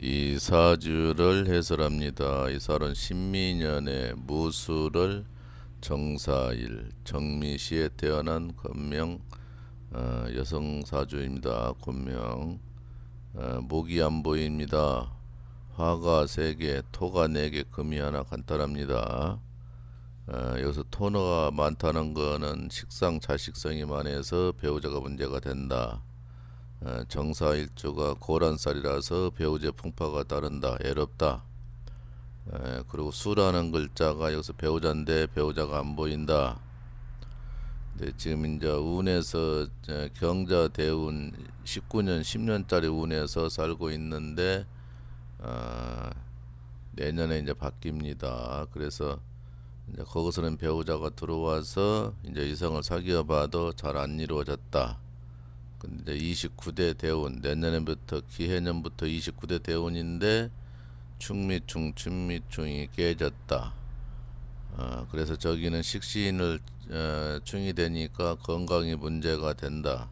이 사주를 해설합니다. 이 살은 신민년의 무술을 정사일 정미시에 태어난 건명 어, 여성 사주입니다. 권명 어, 목이 안 보입니다. 화가 세 개, 토가 네 개, 금이 하나 간단합니다. 어, 여기서 토너가 많다는 거는 식상 자식성이 많아서 배우자가 문제가 된다. 어, 정사일주가 고란살이라서 배우제 풍파가 따른다. 애롭다. 에, 그리고 수라는 글자가 여기서 배우자인데 배우자가 안 보인다. 네, 지금 이제 운에서 에, 경자 대운 19년 10년짜리 운에서 살고 있는데 아, 내년에 이제 바뀝니다. 그래서 이제 거기서는 배우자가 들어와서 이제 이성을 사귀어 봐도 잘 안 이루어졌다. 근데 29대 대운 내년에부터 기해년부터 29대 대운인데 충미충 충미충이 깨졌다. 어, 그래서 저기는 식신을 어, 충이 되니까 건강이 문제가 된다.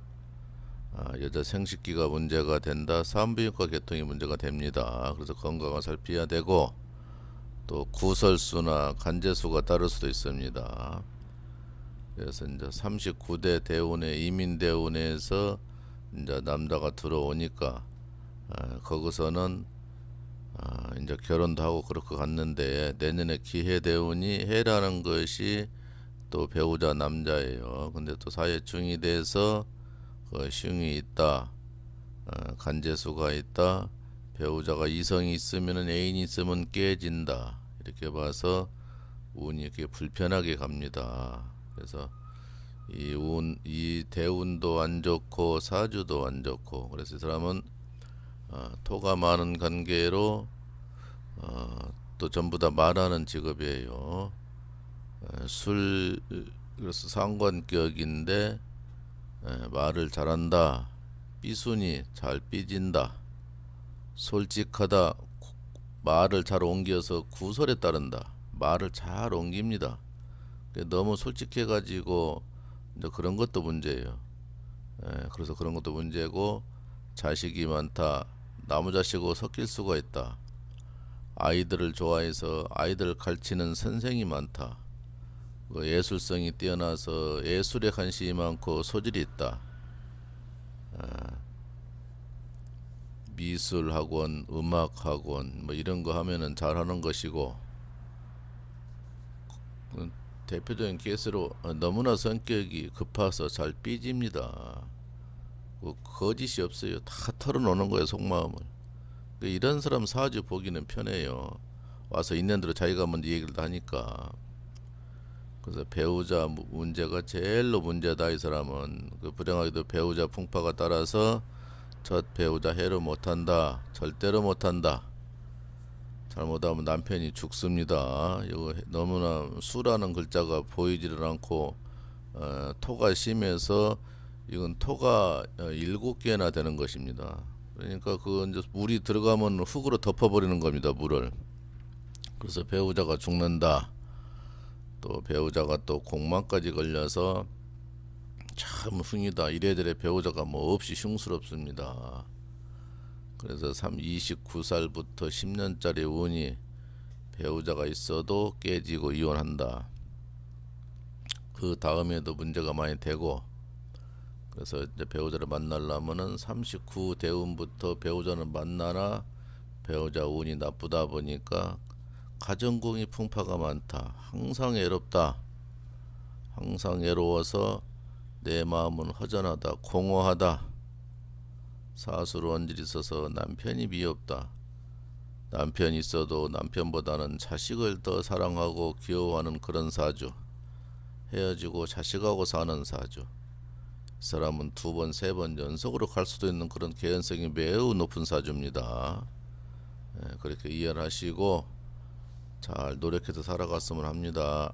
아, 여자 생식기가 문제가 된다. 산부인과 계통이 문제가 됩니다. 그래서 건강을 살펴야 되고 또 구설수나 간제수가 따를 수도 있습니다. 그래서 이제 39대 대운에 이민 대운에서 이제 남자가 들어오니까 아, 거기서는 아, 이제 결혼도 하고 그렇게 갔는데 내년에 기해 대운이 해라는 것이 또 배우자 남자예요. 근데 또 사회 중이 돼서 그 시흥이 있다, 어, 간제수가 있다, 배우자가 이성이 있으면은 애인이 있으면 깨진다 이렇게 봐서 운이 이렇게 불편하게 갑니다. 그래서 이 운, 이 대운도 안 좋고 사주도 안 좋고 그래서 이 사람은 어, 토가 많은 관계로 어, 또 전부 다 말하는 직업이에요. 어, 술 그래서 상관격인데 에, 말을 잘한다. 삐순이 잘 삐진다. 솔직하다. 구- 말을 잘 옮겨서 구설에 따른다. 말을 잘 옮깁니다. 그 너무 솔직해가지고 이제 그런 것도 문제예요. 에, 그래서 그런 것도 문제고 자식이 많다. 나무 자식하고 섞일 수가 있다. 아이들을 좋아해서 아이들을 가르치는 선생이 많다. 그 예술성이 뛰어나서 예술에 관심이 많고 소질이 있다. 아, 미술 학원, 음악 학원 뭐 이런 거 하면은 잘하는 것이고 그 대표적인 케이스로 어, 너무나 성격이 급해서 잘 삐집니다. 그 거짓이 없어요. 다 털어놓는 거예요 속마음을. 그 이런 사람 사주 보기는 편해요. 와서 있는 대로 자기가 먼저 얘기를 다 하니까. 그래서 배우자 무- 문제가 제일로 문제다 이 사람은 그 불행하게도 배우자 풍파가 따라서 첫 배우자 해를 못한다 절대로 못한다 잘못하면 남편이 죽습니다. 이거 해- 너무나 수라는 글자가 보이지를 않고 어, 토가 심해서 이건 토가 어, 일곱 개나 되는 것입니다. 그러니까 그 이제 물이 들어가면 흙으로 덮어버리는 겁니다 물을. 그래서 배우자가 죽는다. 또 배우자가 또 공망까지 걸려서 참 흥이다. 이래저래 배우자가 뭐 없이 흉스럽습니다. 그래서 3, 29살부터 10년짜리 운이 배우자가 있어도 깨지고 이혼한다. 그 다음에도 문제가 많이 되고 그래서 이제 배우자를 만나려면은 39 대운부터 배우자는 만나나 배우자 운이 나쁘다 보니까 가정공이 풍파가 많다. 항상 외롭다. 항상 외로워서 내 마음은 허전하다. 공허하다. 사수로 원질이 있어서 남편이 미없다. 남편 있어도 남편보다는 자식을 더 사랑하고 귀여워하는 그런 사주. 헤어지고 자식하고 사는 사주. 이 사람은 두 번, 세 번 연속으로 갈 수도 있는 그런 개연성이 매우 높은 사주입니다. 예, 그렇게 이해를 하시고 잘 노력해서 살아갔으면 합니다.